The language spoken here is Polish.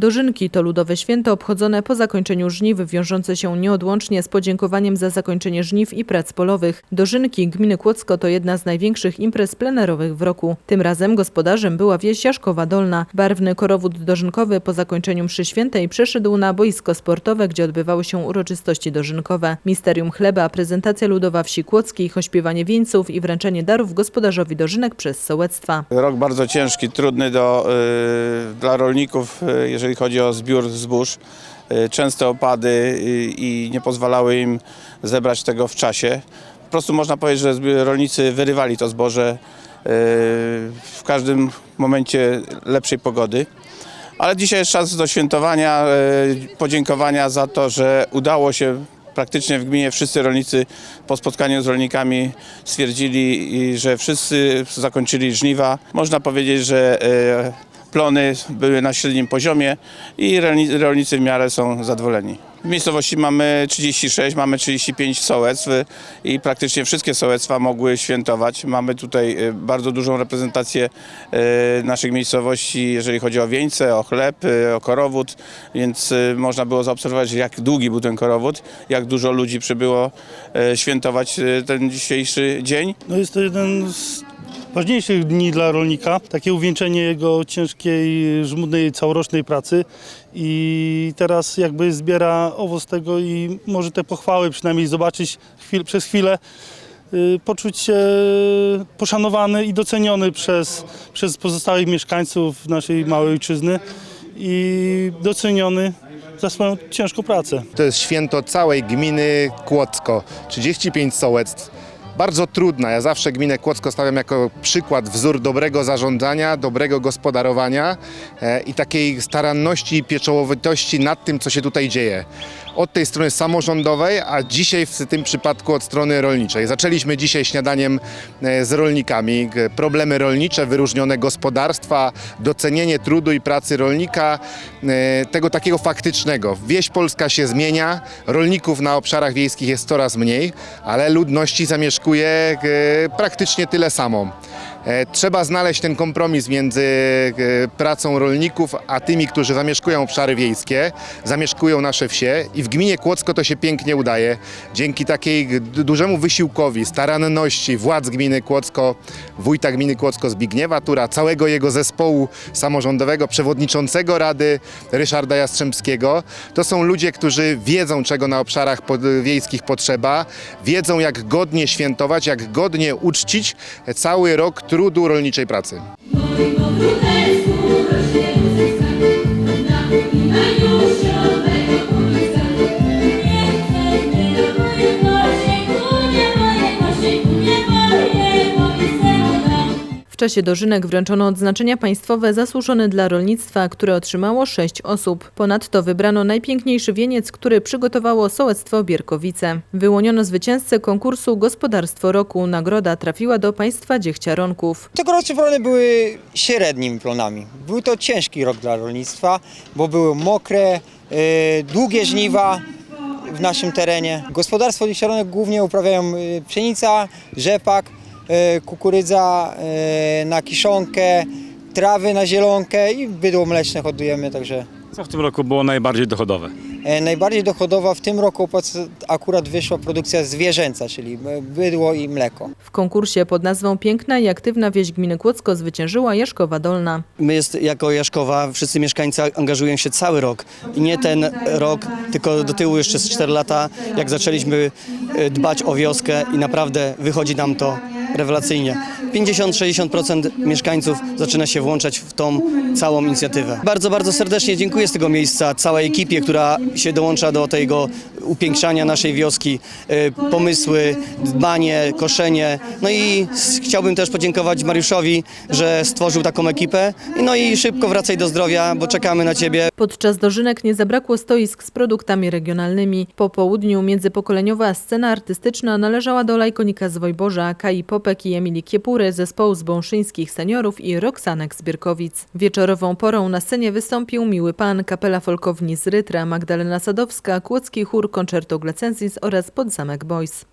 Dożynki to ludowe święto obchodzone po zakończeniu żniw, wiążące się nieodłącznie z podziękowaniem za zakończenie żniw i prac polowych. Dożynki gminy Kłodzko to jedna z największych imprez plenerowych w roku. Tym razem gospodarzem była wieś Jaszkowa Dolna. Barwny korowód dożynkowy po zakończeniu mszy świętej przeszedł na boisko sportowe, gdzie odbywały się uroczystości dożynkowe. Misterium chleba, prezentacja ludowa wsi kłodzkiej, ośpiewanie wieńców i wręczenie darów gospodarzowi dożynek przez sołectwa. Rok bardzo ciężki, trudny do, y, dla rolników, y, jeżeli chodzi o zbiór zbóż. Y, częste opady y, i nie pozwalały im zebrać tego w czasie. Po prostu można powiedzieć, że rolnicy wyrywali to zboże y, w każdym momencie lepszej pogody. Ale dzisiaj jest czas do świętowania, podziękowania za to, że udało się praktycznie w gminie wszyscy rolnicy po spotkaniu z rolnikami stwierdzili, że wszyscy zakończyli żniwa. Można powiedzieć, że plony były na średnim poziomie i rolni- rolnicy w miarę są zadowoleni. W miejscowości mamy 36, mamy 35 sołectw y, i praktycznie wszystkie sołectwa mogły świętować. Mamy tutaj y, bardzo dużą reprezentację y, naszych miejscowości, jeżeli chodzi o wieńce, o chleb, o korowód, więc można było zaobserwować, jak długi był ten korowód, jak dużo ludzi przybyło świętować ten dzisiejszy dzień. No jest to jeden z ważniejszych dni dla rolnika. Takie uwieńczenie jego ciężkiej, żmudnej, całorocznej pracy. I teraz jakby zbiera owoc tego i może te pochwały przynajmniej zobaczyć chwil, przez chwilę. y, Poczuć się poszanowany i doceniony przez, przez pozostałych mieszkańców naszej małej ojczyzny i doceniony za swoją ciężką pracę. To jest święto całej gminy Kłodzko. 35 sołectw. Bardzo trudna. Ja zawsze gminę Kłodzko stawiam jako przykład, wzór dobrego zarządzania, dobrego gospodarowania e, i takiej staranności i pieczołowitości nad tym, co się tutaj dzieje. Od tej strony samorządowej, a dzisiaj w tym przypadku od strony rolniczej. Zaczęliśmy dzisiaj śniadaniem e, z rolnikami. Problemy rolnicze, wyróżnione gospodarstwa, docenienie trudu i pracy rolnika, e, tego takiego faktycznego. Wieś polska się zmienia, rolników na obszarach wiejskich jest coraz mniej, ale ludności zamieszkuje praktycznie tyle samo. E, Trzeba znaleźć ten kompromis między e, pracą rolników, a tymi, którzy zamieszkują obszary wiejskie, zamieszkują nasze wsie i w gminie Kłodzko to się pięknie udaje. Dzięki takiej dużemu wysiłkowi, staranności władz gminy Kłodzko, wójta gminy Kłodzko Zbigniewa Tura, całego jego zespołu samorządowego, przewodniczącego Rady Ryszarda Jastrzębskiego. To są ludzie, którzy wiedzą, czego na obszarach wiejskich potrzeba, wiedzą, jak godnie świętować, jak godnie uczcić cały rok trudu rolniczej pracy. Czasie dożynek wręczono odznaczenia państwowe zasłużone dla rolnictwa, które otrzymało sześć osób. Ponadto wybrano najpiękniejszy wieniec, który przygotowało sołectwo Bierkowice. Wyłoniono zwycięzcę konkursu Gospodarstwo Roku. Nagroda trafiła do państwa Dziechciaronków. Tegoroczne plony były średnimi plonami. Był to ciężki rok dla rolnictwa, bo były mokre, e, długie żniwa w naszym terenie. Gospodarstwo dziesiątek głównie uprawiają e, pszenica, rzepak, kukurydza e, na kiszonkę, trawy na zielonkę i bydło mleczne hodujemy, także Co w tym roku było najbardziej dochodowe? e, najbardziej dochodowa w tym roku akurat wyszła produkcja zwierzęca, czyli e, bydło i mleko. W konkursie pod nazwą Piękna i aktywna wieś gminy Kłodzko zwyciężyła Jaszkowa Dolna. My jest, jako Jaszkowa, wszyscy mieszkańcy angażują się cały rok. I nie ten rok, tylko do tyłu jeszcze z 4 lata, jak zaczęliśmy e, dbać o wioskę i naprawdę wychodzi nam to rewelacyjnie. 50-60% mieszkańców zaczyna się włączać w tą całą inicjatywę. Bardzo, bardzo serdecznie dziękuję z tego miejsca całej ekipie, która się dołącza do tego upiększania naszej wioski. E, Pomysły, dbanie, koszenie. No i chciałbym też podziękować Mariuszowi, że stworzył taką ekipę. No i szybko wracaj do zdrowia, bo czekamy na ciebie. Podczas dożynek nie zabrakło stoisk z produktami regionalnymi. Po południu międzypokoleniowa scena artystyczna należała do Lajkonika z Kai Popek i Emilii Kiepury, zespołu z bąszyńskich seniorów i Roxanek z. Wieczorową porą na scenie wystąpił Miły Pan, kapela folkowni z Rytra, Magdalena Sadowska, Kłodzki Chór Concerto Glacensis oraz Podzamek Boys.